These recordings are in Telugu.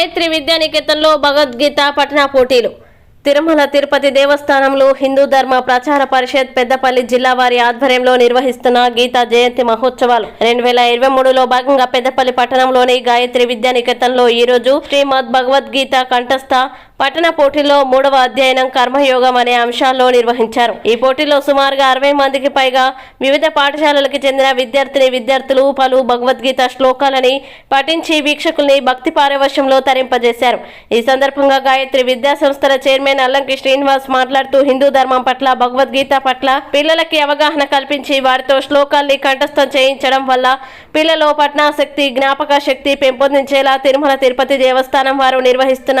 గాయత్రి విద్యానికేతన్లో భగవద్గీత పఠన పోటీలు. తిరుమల తిరుపతి దేవస్థానంలో హిందూ ధర్మ ప్రచార పరిషత్ పెద్దపల్లి జిల్లా వారి ఆధ్వర్యంలో నిర్వహిస్తున్న గీతా జయంతి మహోత్సవాలు. రెండు వేల ఇరవై మూడులో భాగంగా పెద్దపల్లి పట్టణంలోని గాయత్రి విద్యానికేతన్లో ఈ రోజు శ్రీమద్ భగవద్గీత కంఠస్థ పట్టణ పోటీలో మూడవ అధ్యయనం కర్మయోగం అనే అంశాల్లో నిర్వహించారు. ఈ పోటీలో సుమారుగా అరవై మందికి పైగా వివిధ పాఠశాలలకు చెందిన విద్యార్థిని విద్యార్థులు పలు భగవద్గీత శ్లోకాలని పఠించి వీక్షకుల్ని భక్తి పారవశ్యంలో తరింపజేశారు. ఈ సందర్భంగా గాయత్రి విద్యా సంస్థల చైర్మన్ అల్లంకి శ్రీనివాస్ మాట్లాడుతూ హిందూ ధర్మం పట్ల భగవద్గీత పట్ల పిల్లలకి అవగాహన కల్పించి వారితో శ్లోకాల్ని కంఠస్థం చేయించడం వల్ల పిల్లలో పట్నాశక్తి జ్ఞాపక శక్తి పెంపొందించేలా తిరుమల తిరుపతి దేవస్థానం వారు నిర్వహిస్తున్న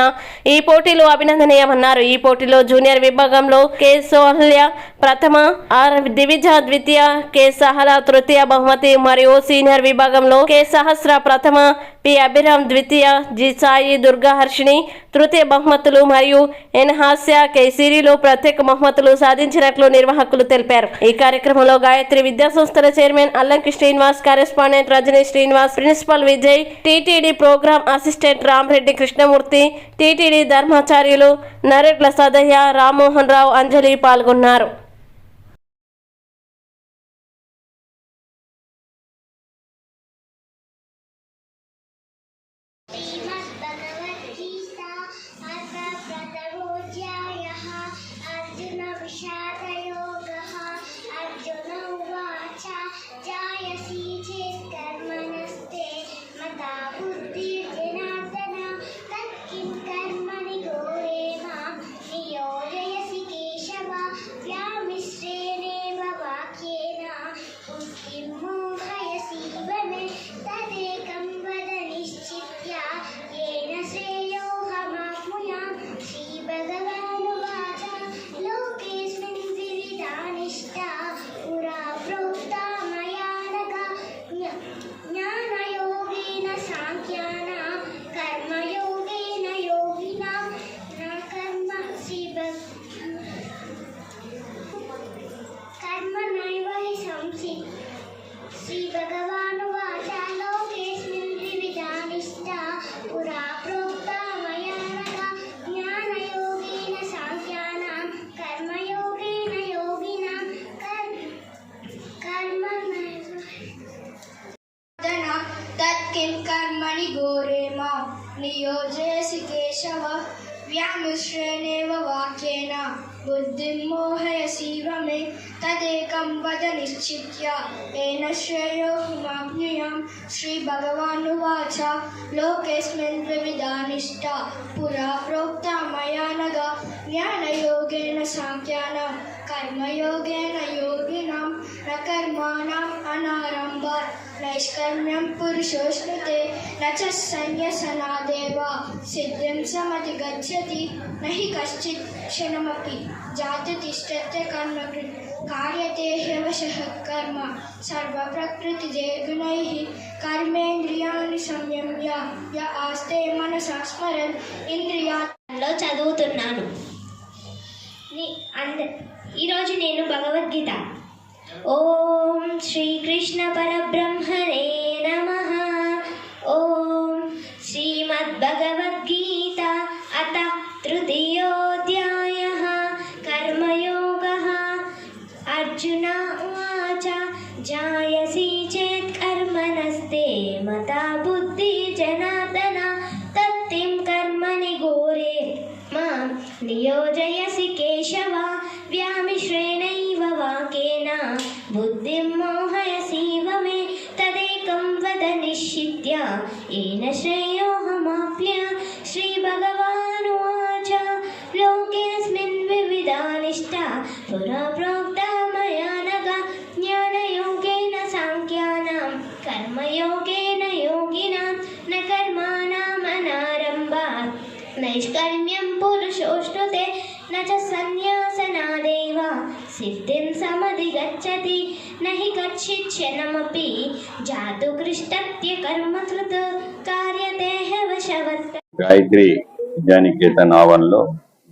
ఈ పోటీ పోటీలు అభినందనీయమన్నారు. ఈ పోటీలో జూనియర్ విభాగంలో కె సోహల్య ప్రథమ ఆర్ దివిజ ద్వితీయ కె సహల తృతీయ బహుమతి మరియు సీనియర్ విభాగంలో కె సహస్ర ప్రథమ పి. అభిరామ్ ద్వితీయ జి. సాయి దుర్గాహర్షిణి తృతీయ బహుమతులు మరియు ఎన్. హాస్య కె. సిరిలో ప్రత్యేక బహుమతులు సాధించినట్లు నిర్వాహకులు తెలిపారు. ఈ కార్యక్రమంలో గాయత్రి విద్యా సంస్థల chairman Allanki Srinivas correspondent Rajani Srinivas principal Vijay TTD program assistant Ramareddy Krishnamurthy TTD ధర్మాచార్యులు Naretla Sadayya Rammohan Rao Anjali పాల్గొన్నారు. व्यामिश्रेणेव वाक्येन बुद्धिं मोहयसीव मे तदेकं वद निश्चित्य। येन श्रेयोऽहमाप्नुयां श्रीभगवानुवाच। लोकेऽस्मिन् पुरा प्रोक्ता मया नघ ज्ञानयोगेन साङ्ख्यानां। कर्मयोगेन योगिनां। न कर्माणाम् नैष्कर्म्यं पुरुषोऽश्नुते न च संन्यसनादेव सिद्धिं समधिगच्छति न हि कश्चित् क्षणमपि जाततिष्ठत्य कर्मकृत् कार्यते ह्यवशः कर्म सर्वप्रकृतिजयगुणैः कर्मेन्द्रियाणि संयम्य य आस्ते मनसा स्मरन् इन्द्रिया లో చదువుతున్నాను ని- అంద ఈరోజు నేను భగవద్గీత ఓం శ్రీకృష్ణ पुरा प्रोक्ता मया नघ ज्ञानयोगेन साङ्ख्यानां कर्मयोगेन योगिनां न कर्माणामनारम्भात् नैष्कर्म्यं पुरुषोष्णुते न च सन्न्यासनादेव सिद्धिं समधिगच्छति न हि कच्चित् क्षणमपि जातु कृष्टत्य कर्मकृत् कार्यते ह्यवशवत् గాయత్రి విద్యానికేతన్ ఆవరణలో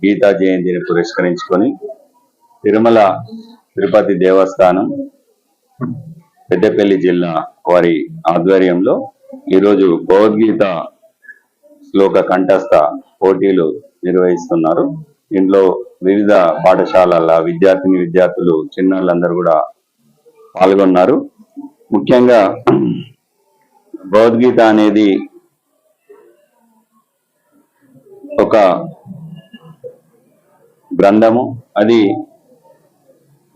గీతా జయంతిని పురస్కరించుకొని తిరుమల తిరుపతి దేవస్థానం పెద్దపల్లి జిల్లా వారి ఆధ్వర్యంలో ఈరోజు భగవద్గీత శ్లోక కంఠస్థ పోటీలు నిర్వహిస్తున్నారు. దీంట్లో వివిధ పాఠశాలల విద్యార్థిని విద్యార్థులు చిన్నారులందరూ కూడా పాల్గొన్నారు. ముఖ్యంగా భగవద్గీత అనేది ఒక గ్రంథము. అది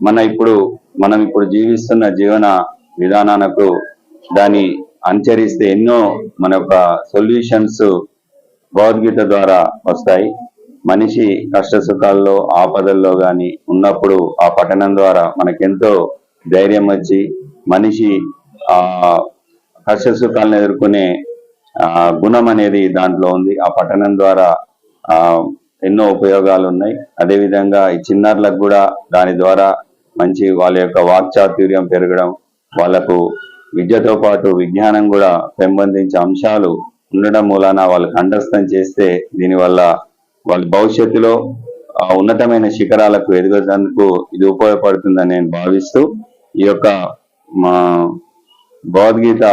మన ఇప్పుడు మనం ఇప్పుడు జీవిస్తున్న జీవన విధానాలకు దాన్ని అనుచరిస్తే ఎన్నో మన యొక్క సొల్యూషన్స్ భగవద్గీత ద్వారా వస్తాయి. మనిషి కష్ట సుఖాల్లో ఆపదల్లో కానీ ఉన్నప్పుడు ఆ పఠనం ద్వారా మనకెంతో ధైర్యం వచ్చి మనిషి ఆ కష్ట సుఖాలను ఎదుర్కొనే ఆ గుణం అనేది దాంట్లో ఉంది. ఆ పఠనం ద్వారా ఆ ఎన్నో ఉపయోగాలు ఉన్నాయి అదేవిధంగా ఈ చిన్నారులకు కూడా దాని ద్వారా మంచి వాళ్ళ యొక్క వాక్చాతుర్యం పెరగడం వాళ్ళకు విద్యతో పాటు విజ్ఞానం కూడా పెంపొందించే అంశాలు ఉండడం మూలాన వాళ్ళకి అండర్స్టాండ్ చేస్తే దీనివల్ల వాళ్ళ భవిష్యత్తులో ఉన్నతమైన శిఖరాలకు ఎదుగుతందుకు ఇది ఉపయోగపడుతుందని నేను భావిస్తూ ఈ యొక్క మా భగవద్గీత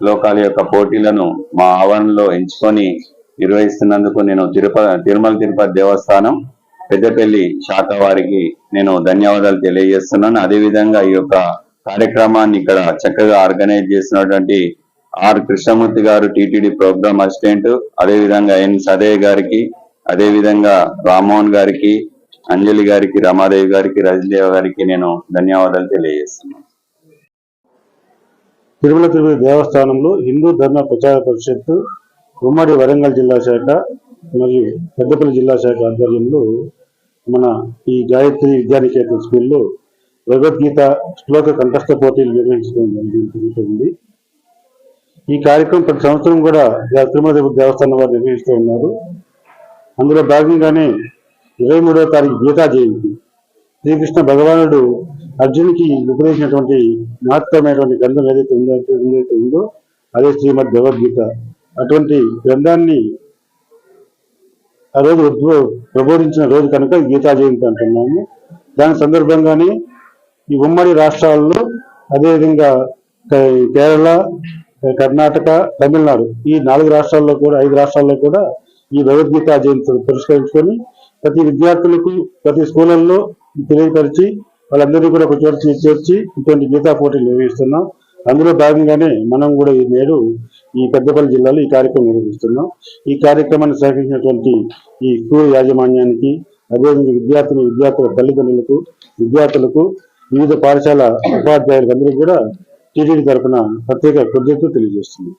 శ్లోకాల యొక్క పోటీలను మా ఆవరణలో ఎంచుకొని నిర్వహిస్తున్నందుకు నేను తిరుపతి తిరుమల తిరుపతి దేవస్థానం పెద్దపల్లి శాఖ వారికి నేను ధన్యవాదాలు తెలియజేస్తున్నాను. అదేవిధంగా ఈ యొక్క కార్యక్రమాన్ని ఇక్కడ చక్కగా ఆర్గనైజ్ చేసినటువంటి ఆర్ కృష్ణమూర్తి గారు టిటిడి ప్రోగ్రామ్ అసిస్టెంట్ అదేవిధంగా ఎన్ సదయ్య గారికి అదేవిధంగా రామ్మోహన్ గారికి అంజలి గారికి రమాదేవి గారికి రజదేవ గారికి నేను ధన్యవాదాలు తెలియజేస్తున్నాను. తిరుమల తిరుపతి దేవస్థానంలో హిందూ ధర్మ ప్రచార పరిషత్ ఉమ్మడి వరంగల్ జిల్లా శాఖ మరియు పెద్దపల్లి జిల్లా శాఖ ఆధ్వర్యంలో మన ఈ గాయత్రి విద్యానికేతన్ స్కూల్లో భగవద్గీత శ్లోక కంఠస్థ పోటీలు నిర్వహించడం జరుగుతుంది. ఈ కార్యక్రమం ప్రతి సంవత్సరం కూడా తిరుమల దేవస్థానం వారు నిర్వహిస్తూ ఉన్నారు. అందులో భాగంగానే ఇరవై మూడవ తారీఖు గీతా జయంతి. శ్రీకృష్ణ భగవానుడు అర్జునికి ఉపదేశించినటువంటి మహత్తరమైనటువంటి గ్రంథం ఏదైతే ఉందో ఏదైతే ఉందో అదే శ్రీమద్ భగవద్గీత. అటువంటి గ్రంథాన్ని ఆ రోజు ప్రబోధించిన రోజు కనుక గీతా జయంతి అంటున్నాము. దాని సందర్భంగానే ఈ ఉమ్మడి రాష్ట్రాల్లో అదేవిధంగా కేరళ కర్ణాటక తమిళనాడు ఈ నాలుగు రాష్ట్రాల్లో కూడా ఐదు రాష్ట్రాల్లో కూడా ఈ భగవద్గీత జయంతి పురస్కరించుకొని ప్రతి విద్యార్థులకు ప్రతి స్కూళ్ళల్లో తెలియపరిచి వాళ్ళందరినీ కూడా ఒక చోట చేర్చి ఇటువంటి గీతా పోటీలు నిర్వహిస్తున్నాం. అందులో భాగంగానే మనం కూడా ఈ నేడు ఈ పెద్దపల్లి జిల్లాలో ఈ కార్యక్రమం నిర్వహిస్తున్నాం. ఈ కార్యక్రమాన్ని సహకరించినటువంటి ఈ స్కూల్ యాజమాన్యానికి అదేవిధంగా విద్యార్థిని విద్యార్థుల తల్లిదండ్రులకు విద్యార్థులకు వివిధ పాఠశాల ఉపాధ్యాయులకు అందరికీ కూడా టీటీడీ తరఫున ప్రత్యేక కృతజ్ఞతలు తెలియజేస్తున్నాం.